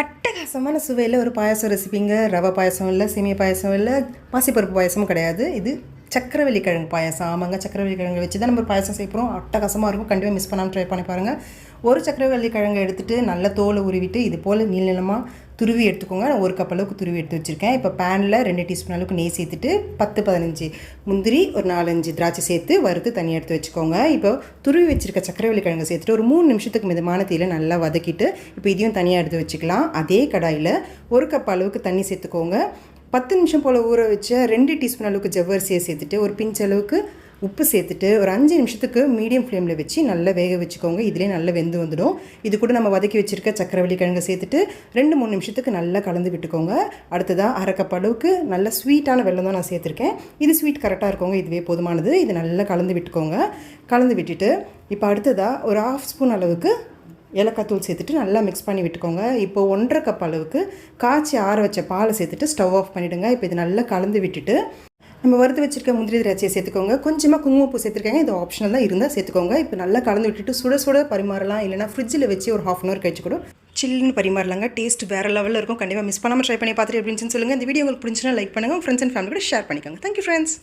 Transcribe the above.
அட்டகாசமான சுவையில் ஒரு பாயாசம் ரெசிபிங்க ரவை பாயசம் இல்லை சேமியா பாயசம் இல்லை பாசிப்பருப்பு பாயசமும் கிடையாது. இது சக்கரவள்ளி கிழங்கு பாயசம். ஆமாங்க சக்கரவள்ளி கிழங்கு வச்சு தான் நம்ம பாயசம் செய்யப்போம் அட்டகாசமாக இருக்கும். கண்டிப்பாக மிஸ் பண்ணாமல் ட்ரை பண்ணி பாருங்கள் ஒரு சக்கரவள்ளி கிழங்கு எடுத்துகிட்டு நல்ல தோலை உருவிட்டு இது போல் நீள நீளமாக துருவி எடுத்துக்கோங்க. நான் ஒரு கப் அளவுக்கு துருவி எடுத்து வச்சுருக்கேன். இப்போ பேனில் ரெண்டு டீஸ்பூன் அளவுக்கு நெய் சேர்த்துட்டு பத்து பதினஞ்சு முந்திரி ஒரு நாலஞ்சு திராட்சை சேர்த்து வறுத்து தனியாக எடுத்து வச்சுக்கோங்க. இப்போ துருவி வச்சுருக்க சக்கரவள்ளி கிழங்கு சேர்த்துட்டு ஒரு மூணு நிமிஷத்துக்கு மிதமான தீயில் நல்லா வதக்கிட்டு இப்போ இதையும் தனியாக எடுத்து வச்சுக்கலாம். அதே கடாயில் ஒரு கப் அளவுக்கு தண்ணி சேர்த்துக்கோங்க. பத்து நிமிஷம் போல் ஊற வச்ச ரெண்டு டீஸ்பூன் அளவுக்கு ஜவ்வரிசியை சேர்த்துட்டு ஒரு பிஞ்ச் அளவுக்கு உப்பு சேர்த்துட்டு ஒரு அஞ்சு நிமிஷத்துக்கு மீடியம் ஃப்ளேமில் வச்சு நல்லா வேக வச்சுக்கோங்க. இதிலே நல்லா வெந்து வந்துடும். இது கூட நம்ம வதக்கி வச்சுருக்க சக்கரவள்ளி கிழங்கு சேர்த்துட்டு ரெண்டு மூணு நிமிஷத்துக்கு நல்லா கலந்து விட்டுக்கோங்க. அடுத்ததாக அரை கப் அளவுக்கு நல்ல ஸ்வீட்டான வெல்லம் தான் நான் சேர்த்துருக்கேன். இது ஸ்வீட் கரெக்டாக இருக்கோங்க. இதுவே போதுமானது. இது நல்லா கலந்து விட்டுக்கோங்க. கலந்து விட்டுட்டு இப்போ அடுத்ததாக ஒரு ஆஃப் ஸ்பூன் அளவுக்கு ஏலக்காய் தூள் சேர்த்துட்டு நல்லா மிக்ஸ் பண்ணி விட்டுக்கோங்க. இப்போ ஒன்றரை கப் அளவுக்கு காய்ச்சி ஆற வச்ச பாலை சேர்த்துட்டு ஸ்டவ் ஆஃப் பண்ணிவிடுங்க இப்போ இது நல்லா கலந்து விட்டுட்டு நம்ம வறுத்து வச்சிருக்க முந்திரி திராட்சையை சேர்த்துக்கோங்க. கொஞ்சமாக குங்குமப்பூ சேர்த்துருக்காங்க. இது ஆப்ஷனல் தான். இருந்தால் சேர்த்துக்கோங்க. இப்போ நல்லா கலந்து விட்டுட்டு சுட சுட பரிமாறலாம். இல்லைனா ஃப்ரிட்ஜில் வச்சு ஒரு ஹாஃப் அன் ஹவர் கழிச்சு கூட சில்லுன்னு பரிமாறலாங்க. டேஸ்ட் வேறு லெவலில் இருக்கும். கண்டிப்பாக மிஸ் பண்ணாமல் ட்ரை பண்ணி பார்த்துட்டு அப்படின்னு சொல்லுங்கள் இந்த வீடியோ உங்களுக்கு பிடிச்சினா லைக் பண்ணுங்கள் ஃப்ரெண்ட்ஸ் அண்ட் ஃபேமிலி கூட ஷேர் பண்ணிக்கோங்க. Thank you friends